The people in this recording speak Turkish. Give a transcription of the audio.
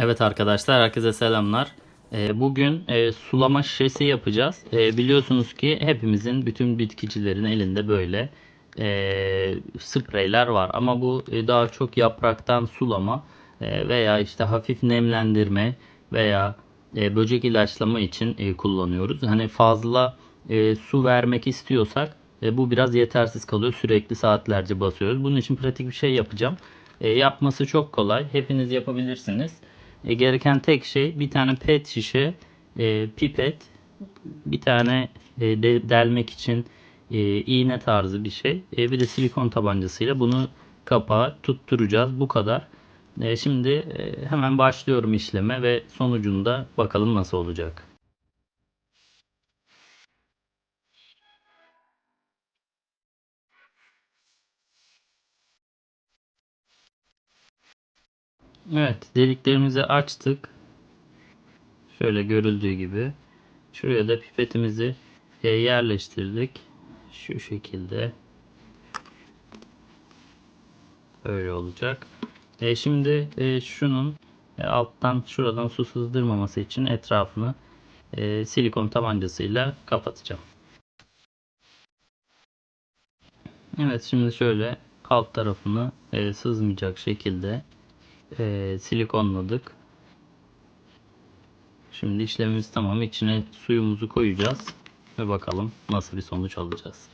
Evet arkadaşlar herkese selamlar. Ee, Bugün e, sulama şişesi yapacağız. Ee, Biliyorsunuz ki hepimizin bütün bitkicilerin elinde böyle e, spreyler var. Ama bu e, daha çok yapraktan sulama veya işte hafif nemlendirme veya böcek ilaçlama için kullanıyoruz. Hani fazla su vermek istiyorsak bu biraz yetersiz kalıyor. Sürekli saatlerce basıyoruz. Bunun için pratik bir şey yapacağım. Yapması çok kolay. Hepiniz yapabilirsiniz. E, gereken tek şey bir tane pet şişe, e, pipet, bir tane e, de- delmek için e, iğne tarzı bir şey. E, bir de silikon tabancasıyla bunu kapağa tutturacağız. Bu kadar. E, şimdi e, hemen başlıyorum işleme ve sonucunda bakalım nasıl olacak. Evet, deliklerimizi açtık. Şöyle görüldüğü gibi. Şuraya da pipetimizi e, yerleştirdik. Şu şekilde. Böyle olacak. E, şimdi e, şunun e, alttan şuradan su sızdırmaması için etrafını e, silikon tabancasıyla kapatacağım. Evet şimdi şöyle alt tarafını e, sızmayacak şekilde e, silikonladık. Şimdi işlemimiz tamam. İçine suyumuzu koyacağız ve bakalım nasıl bir sonuç alacağız.